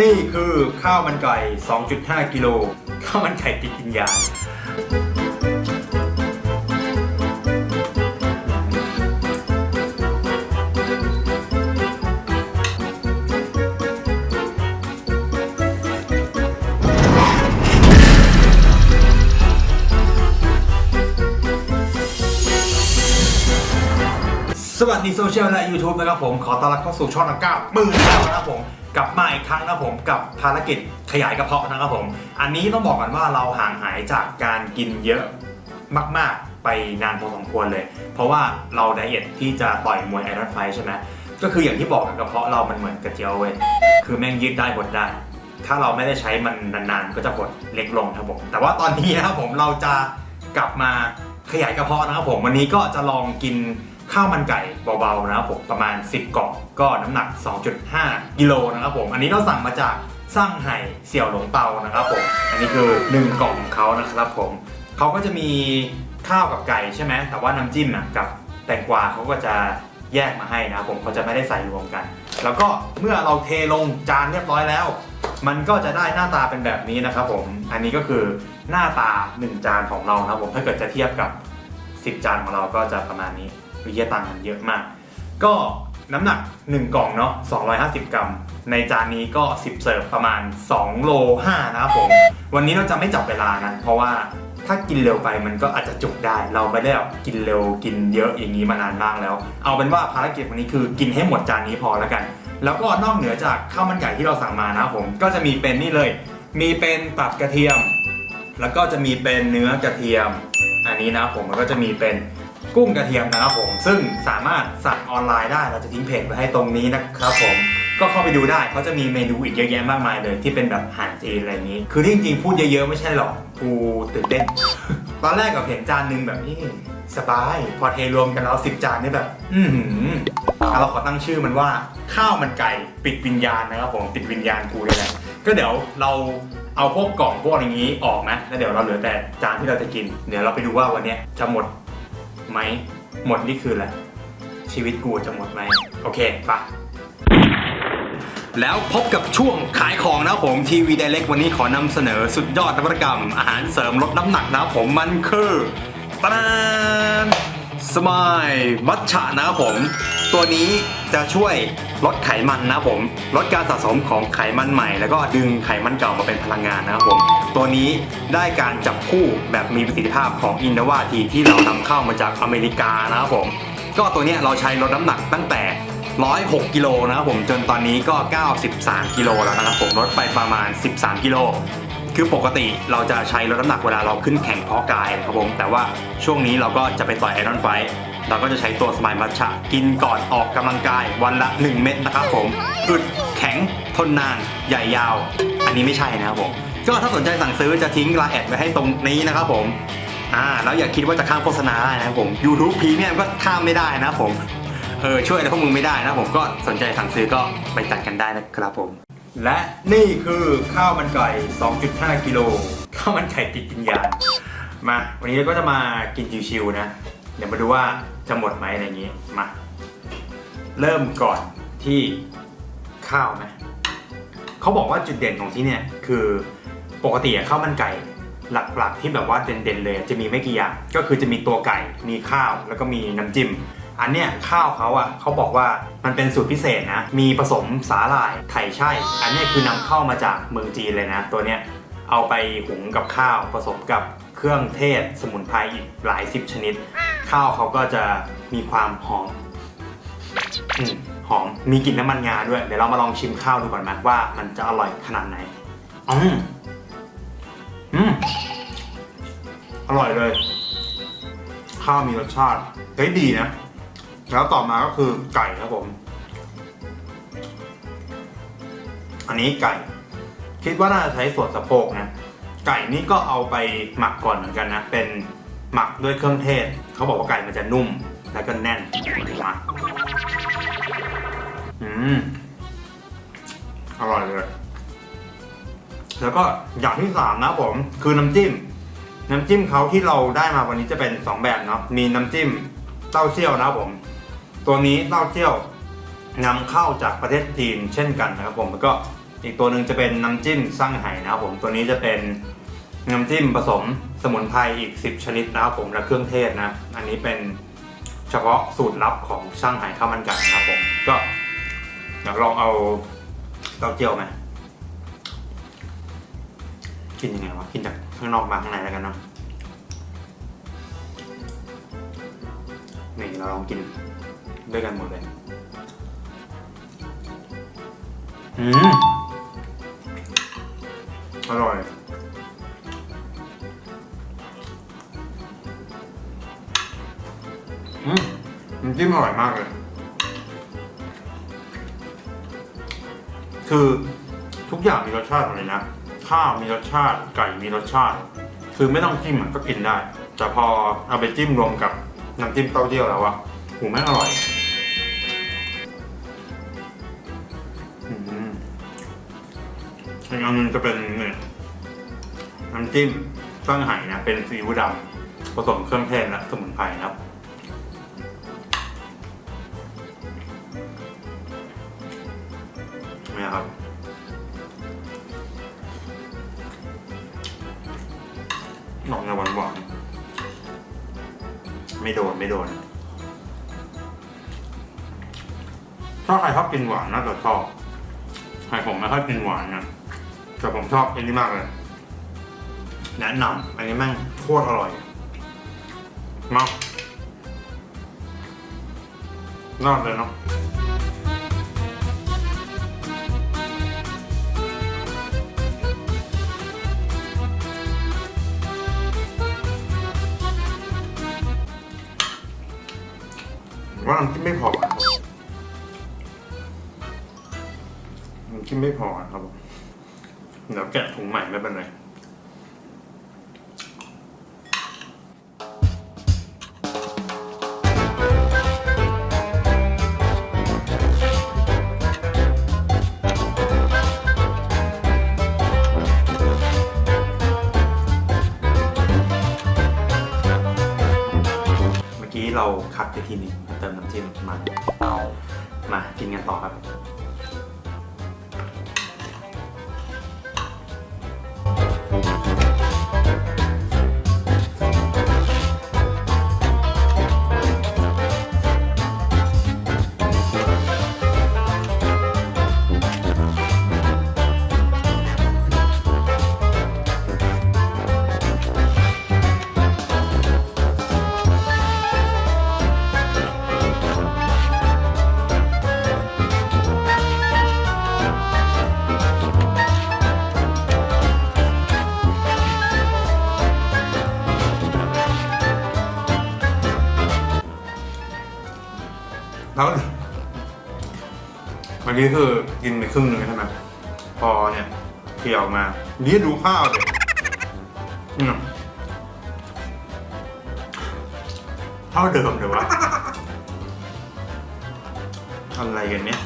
นี่คือข้าวมันไก่ 2.5 กิโล ข้าวมันไก่ติดวิญญาสวัสดีโซเชียลและ YouTube นะครับผม ขอต้อนรับเข้าสู่ช่องนักก้าวมือแล้วนะครับผม กลับมาอีกครั้งนะครับผมกับภารกิจขยายกระเพาะนะครับผม อันนี้ต้องบอกก่อนว่าเราห่างหายจากการกินเยอะมาก ๆ ไปนานพอสมควรเลย เพราะว่าเราไดเอทที่จะต่อยมวยไอรอนไฟใช่ไหมก็คืออย่างที่บอกกับกระเพาะเรามันเหมือนกระเจียวเว้ยคือแม่งยืดได้หดได้ ถ้าเราไม่ได้ใช้มันนานๆ ก็จะหดเล็กลงครับผมแต่ว่าตอนนี้นะครับผมเราจะกลับมาขยายกระเพาะนะครับผมวันนี้ก็จะลองกิน ข้าวมันไก่เบาๆนะครับผมประมาณ 10 กล่องก็น้ำหนัก 2.5 กิโลนะครับผม อันนี้เราสั่งมาจากสร้างไห่เสี่ยวหลงเปานะครับผม อันนี้คือ 1 กล่องของเขานะครับผมเขาก็จะมีข้าวกับไก่ใช่ไหมแต่ว่าน้ำจิ้มนะกับแตงกวาเขาก็จะแยกมาให้นะครับผมเขาจะไม่ได้ใส่รวมกัน แล้วก็เมื่อเราเทลงจานเรียบร้อยแล้ว มันก็จะได้หน้าตาเป็นแบบนี้นะครับผม อันนี้ก็คือหน้าตา 1 จานของเรานะครับผม ถ้าเกิดจะเทียบกับ 10 จานของเราก็จะประมาณนี้ วิยต่างกันเยอะมาก ก็น้ำหนัก 1 กล่องเนาะ250 กรัม ในจานนี้ก็ 10 เสิร์ฟประมาณ 2 โล 5 นะครับผม วันนี้เราจะไม่จับเวลานะ เพราะว่าถ้ากินเร็วไปมันก็อาจจะจุกได้ เราไม่ได้แบบกินเร็วกินเยอะอย่างนี้มานานมากแล้ว เอาเป็นว่าภารกิจวันนี้คือกินให้หมดจานนี้พอแล้วกัน แล้วก็นอกเหนือจากข้าวมันไก่ที่เราสั่งมานะผม ก็จะมีเป็นนี่เลย มีเป็นตับกระเทียม แล้วก็จะมีเป็นเนื้อกระเทียม อันนี้นะผมมันก็จะมีเป็น กุ้งกระเทียมนะครับผม ซึ่งสามารถสั่งออนไลน์ได้เราจะทิ้งเพจไว้ให้ตรงนี้นะครับผมก็เข้าไปดูได้เขาจะมีเมนูอีกเยอะแยะมากมายเลย ที่เป็นแบบอาหารจีนอะไรอย่างนี้ คือที่จริงๆพูดเยอะๆไม่ใช่หรอกกูตื่นเต้น ตอนแรกกับเห็นจานหนึงแบบนี้สบาย พอเทรวมกันแล้วสิบจานนี่แบบ อือหือเราขอตั้งชื่อมันว่าข้าวมันไก่ปิดวิญญาณนะครับผมปิดวิญญาณกูเลยแหละก็เดี๋ยวเราเอาพวกกล่องพวกอะไรอย่างนี้ออกนะแล้วเดี๋ยวเราเหลือแต่จานที่เราจะกิน เดี๋ยวเราไปดูว่าวันนี้จะหมด ไหม หมดนี่คืออะไร ชีวิตกูจะหมดไหม โอเคปะแล้วพบกับช่วงขายของนะผมทีวีไดเล็กวันนี้ขอนำเสนอสุดยอดนวัตกรรม อาหารเสริมลดน้ำหนักนะผมมันคือตะนานสมายมัทฉะนะผม ตัวนี้จะช่วย ลดไขมันนะผมลดการสะสมของไขมันใหม่ แล้วก็ดึงไขมันเก่ามาเป็นพลังงานนะครับผมตัวนี้ได้การจับคู่แบบมีประสิทธิภาพของอิน v ว t ทีที่เรานำเข้ามาจากอเมริกานะครับผมก็ตัวนี้เราใช้ลดน้ำหนักตั้งแต่ 106 กิโลนะครับผมจนตอนนี้ก็ 93 กิโลแล้วนะครับผมลดไปประมาณ 13 กิโลคือปกติเราจะใช้ลดน้ำหนักเวลาเราขึ้นแข่งเพาะกายนะครับผมแต่ว่าช่วงนี้เราก็จะไปต่อยไอรอนไฟ เราก็จะใช้ตัวสมายมัชชะกินก่อนออกกำลังกายวันละ 1 เม็ดนะครับผมอึดแข็งทนนานใหญ่ยาว อันนี้ไม่ใช่นะครับผมก็ถ้าสนใจสั่งซื้อจะทิ้งรายแอดไว้ให้ตรงนี้นะครับผมอ่าแล้วอย่าคิดว่าจะข้ามโฆษณาได้นะครับผม YouTube พรีเมียมก็ข้ามไม่ได้นะครับผมเออช่วยอะไรพวกมึงไม่ได้นะผมก็สนใจสั่งซื้อก็ไปจัดกันได้นะครับผม และนี่คือข้าวมันไก่ 2.5 กิโลข้าวมันไก่ติดวิญญาณมา วันนี้เราก็จะมากินชิวๆนะเดี๋ยวมาดูว่าจะหมดไหมอะไรอย่างนี้มาเริ่มก่อนที่ข้าวไหมเขาบอกว่าจุดเด่นของที่เนี่ยคือปกติข้าวมันไก่หลักๆ ที่แบบว่าเด่นๆเลย จะมีไม่กี่อย่างก็คือจะมีตัวไก่มีข้าวแล้วก็มีน้ำจิ้มอันเนี้ยข้าวเขาอะเขาบอกว่ามันเป็นสูตรพิเศษนะ มีผสมสาหร่ายไข่ใช่ อันเนี้ยคือนำเข้ามาจากเมืองจีนเลยนะ ตัวเนี้ยเอาไปหุงกับข้าวผสมกับ เครื่องเทศสมุนไพรอีกหลายสิบชนิด ข้าวเขาก็จะมีความหอมอืมหอมมีกลิ่นน้ำมันงาด้วย เดี๋ยวเรามาลองชิมข้าวดูก่อนนะว่ามันจะอร่อยขนาดไหนอืมอืมอร่อยเลย ข้าวมีรสชาติเฮ้ยดีนะ แล้วต่อมาก็คือไก่ครับผม อันนี้ไก่ คิดว่าน่าจะใช้ส่วนสะโพกนะ ไก่นี่ก็เอาไปหมักก่อนเหมือนกันนะ เป็นหมักด้วยเครื่องเทศ เขาบอกว่าไก่มันจะนุ่มแล้วก็แน่นมาอืมอร่อยเลย แล้วก็อย่างที่สามนะผม คือน้ำจิ้ม น้ำจิ้มเขาที่เราได้มาวันนี้จะเป็นสองแบบเนาะมีน้ำจิ้มเต้าเจี้ยวนะผม ตัวนี้เต้าเจี้ยวนำเข้าจากประเทศจีนเช่นกันนะครับผมแล้วก็อีกตัวหนึ่งจะเป็นน้ำจิ้มสร้างไห่นะครับผมตัวนี้จะเป็น น้ำจิ้มผสมสมุนไพรอีก 10 ชนิดนะครับผมและเครื่องเทศนะ อันนี้เป็นเฉพาะสูตรลับของช่างไห่ข้าวมันไก่นะครับผม ก็อยากลองเอาเต้าเจี้ยวไหมกินยังไงวะกินจากข้างนอกมาข้างในแล้วกันเนาะนี่เราลองกินด้วยกันหมดเลยอืมอร่อย น้ำจิ้มอร่อยมากเลย คือทุกอย่างมีรสชาติหมดเลยนะ ข้าวมีรสชาติ ไก่มีรสชาติ คือไม่ต้องจิ้มก็กินได้ แต่พอเอาไปจิ้มรวมกับน้ำจิ้มเต้าเจี้ยวแล้วอะหูแม่งอร่อยอีกอันนึงจะเป็นเนี่ยน้ำจิ้มตั้งไห่นะ เป็นซีอิ๊วดำผสมเครื่องเทศและสมุนไพรนะครับ นอกในหวานหวานไม่โดนไม่โดนถ้าใครชอบกินหวานน่าจะชอบใครผมไม่ค่อยกินหวานนะแต่ผมชอบอันนี้มากเลย แนะนำอันนี้แม่งโคตรอร่อยมากนอดเลยเนาะ ว่าน้ำจิ้มไม่พออะน้ำจิ้มไม่พอครับผมเดี๋ยวแกะถุงใหม่ไม่เป็นไรเมื่อกี้เราคัดไปทีหนึง เติมน้ำจิ้มมามากินกันต่อครับ กี้คือกินไปครึ่งหนึ่งใช่ไหมพอเนี่ยเคี่ยวออกมา นี่ดูข้าวเด็กเท่าเดิมเลยวะอะไรกันเนี่ย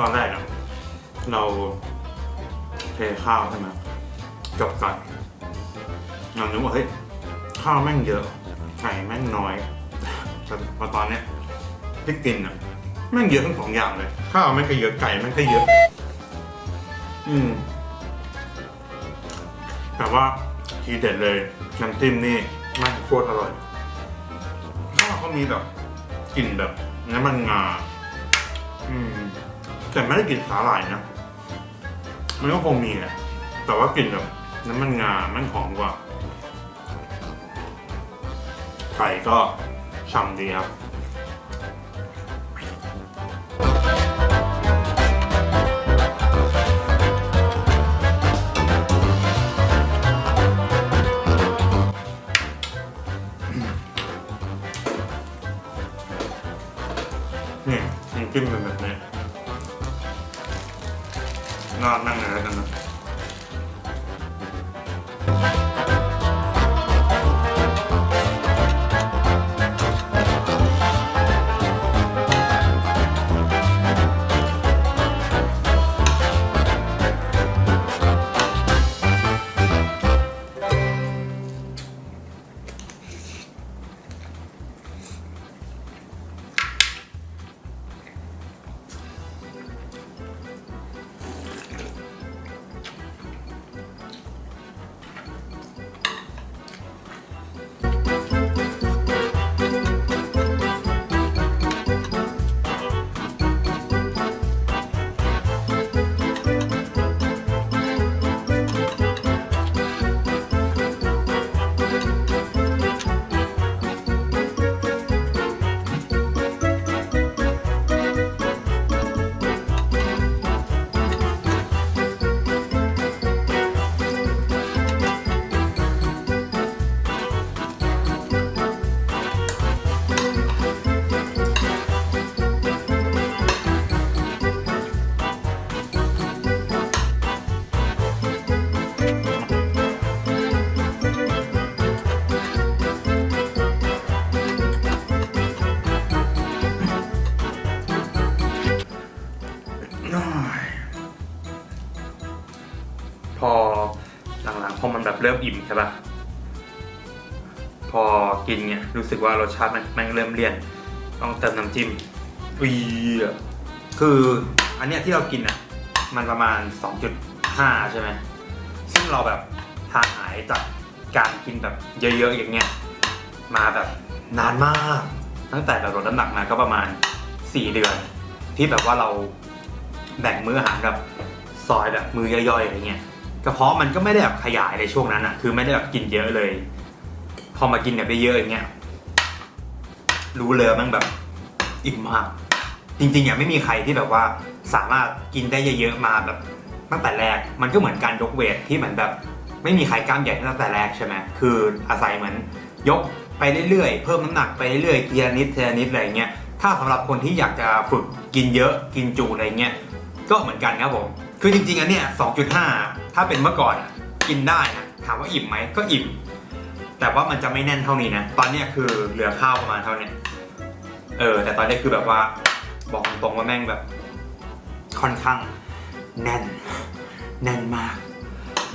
ตอนแรกอะเราเทข้าวใช่ไหมกับไก่เรานึกว่าเฮ้ยข้าวแม่งเยอะไก่แม่งน้อยแต่พอตอนเนี้ยที่กินอะแม่งเยอะทั้งสองอย่างเลย ข้าวแม่งก็เยอะไก่แม่งก็เยอะ อืมแต่ว่าทีเด็ดเลยน้ำจิ้มนี่แม่งโคตรอร่อยข้าวเขามีแบบกลิ่นแบบน้ำมันงา แต่ไม่ได้กลิ่นสาหร่ายนะ มันก็คงมีแหละแต่ว่ากลิ่นแบบน้ำมันงา มันหอมกว่า ไก่ก็ฉ่ำดีครับนี่มันจิ้มเป็นแบบนี้ นอนนั่งเเริ่มอิ่มใช่ปะพอกินเนี่ยรู้สึกว่ารสชาติมันมันเริ่มเลี่ยน ต้องเติมน้ำจิ้มอีคืออันเนี้ยที่เรากินอะ มันประมาณ 2.5 ใช่ไหมซึ่งเราแบบทางหายจากการกินแบบเยอะๆอย่างเงี้ยมาแบบนานมาก ตั้งแต่แบบลดน้ำหนักมาก็ประมาณ 4 เดือน ที่แบบว่าเราแบ่งมื้ออาหารแบบซอยแบบมือย่อยๆอะไรเงี้ย กระเพาะมันก็ไม่ได้แบบขยายในช่วงนั้นอะคือไม่ได้แบบกินเยอะเลย พอมากินแบบเยอะๆอย่างเงี้ยรู้เลยมันแบบอิ่มมาก จริงๆอะไม่มีใครที่แบบว่าสามารถกินได้เยอะๆมาแบบตั้งแต่แรก มันก็เหมือนการยกเวทที่เหมือนแบบ ไม่มีใครกล้ามใหญ่ตั้งแต่แรกใช่ไหมคืออาศัยเหมือนยกไปเรื่อยๆ เพิ่มน้ำหนักไปเรื่อยๆทีละนิดทีละนิดอะไรเงี้ย ถ้าสำหรับคนที่อยากจะฝึกกินเยอะกินจูอะไรเงี้ย ก็เหมือนกันครับผม คือจริงๆอันเนี้ย2.5 ถ้าเป็นเมื่อก่อนกินได้นะถามว่าอิ่มไหมก็อิ่ม แต่ว่ามันจะไม่แน่นเท่านี้นะ ตอนเนี้ยคือเหลือข้าวประมาณเท่านี้เออ แต่ตอนนี้คือแบบว่าบอกตรงๆว่าแม่งแบบ ค่อนข้างแน่น แน่นมาก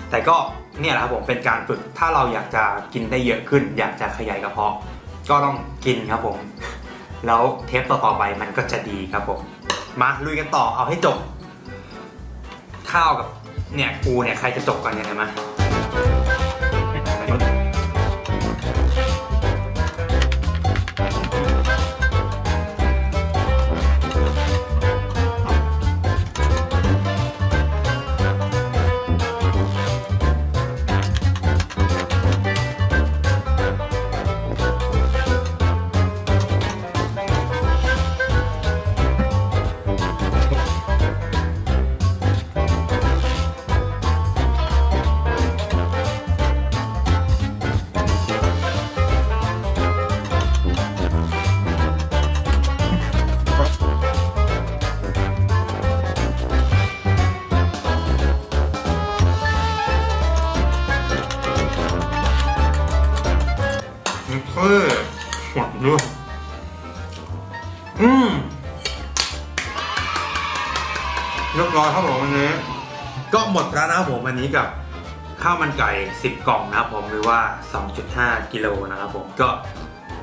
แต่ก็เนี่ยแหละครับผมเป็นการฝึกถ้าเราอยากจะกินได้เยอะขึ้น อยากจะขยายกระเพาะ ก็ต้องกินครับผม แล้วเทปต่อๆไปมันก็จะดีครับผม มาลุยกันต่อเอาให้จบ ข้าวกับเนี่ยกูเนี่ยใครจะจบก่อนเนี่ยเห็นไหม เรียบร้อยครับผมวันนี้ ก็หมดแล้วนะครับผมวันนี้กับข้าวมันไก่ 10 กล่องนะครับผมหรือว่า 2.5 กิโลนะครับผมก็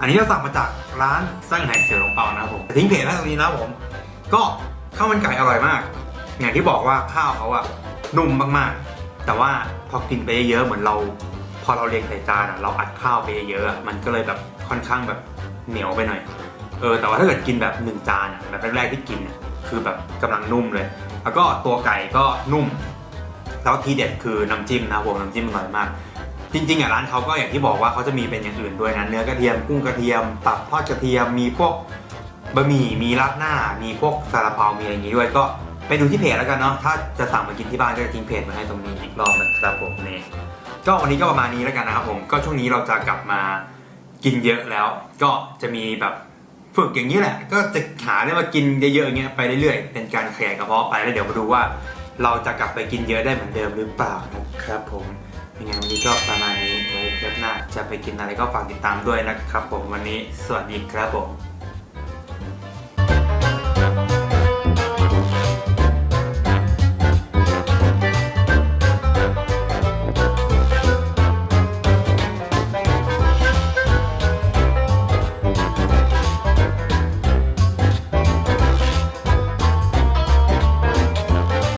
อันนี้เราสั่งมาจากร้านสร้างไห่เสี่ยวหลงเปานะครับผมทิ้งเพจไว้ตรงนี้นะครับผม ก็ข้าวมันไก่อร่อยมาก อย่างที่บอกว่าข้าวเขาอะนุ่มมากๆ แต่ว่าพอกินไปเยอะๆเหมือนเรา พอเราเรียงใส่จานอะเราอัดข้าวไปเยอะๆอะมันก็เลยแบบค่อนข้างแบบเหนียวไปหน่อยเออแต่ว่าถ้าเกิดกินแบบหนึ่งจานอะแบบแรกๆที่กินอะคือแบบกำลังนุ่มเลย แล้วก็ตัวไก่ก็นุ่ม แล้วทีเด็ดคือน้ำจิ้มนะผมน้ำจิ้มอร่อยมาก จริงๆอะร้านเขาก็อย่างที่บอกว่าเขาจะมีเป็นอย่างอื่นด้วยนะเนื้อกระเทียมกุ้งกระเทียมตับทอดกระเทียมมีพวกบะหมี่มีราดหน้า มีพวกซาลาเปามีอะไรอย่างนี้ด้วยก็ไปดูที่เพจแล้วกันเนาะถ้าจะสั่งมากินที่บ้านก็จะทิ้งเพจมาให้ตรงนี้อีกรอบนะครับผมนี่ก็วันนี้ก็ประมาณนี้แล้วกันนะครับผมก็ช่วงนี้เราจะกลับมากินเยอะแล้ว ก็จะมีแบบ ฝึกอย่างนี้แหละ ก็จะหาได้มากินเยอะๆอย่างเงี้ยไปเรื่อยๆ เป็นการขยายกระเพาะไปแล้วเดี๋ยวมาดูว่า เราจะกลับไปกินเยอะได้เหมือนเดิมหรือเปล่านะครับผมยังไงวันนี้ก็ประมาณนี้ไว้เทปหน้าจะไปกินอะไรก็ฝากติดตามด้วยนะครับผมวันนี้สวัสดีครับผม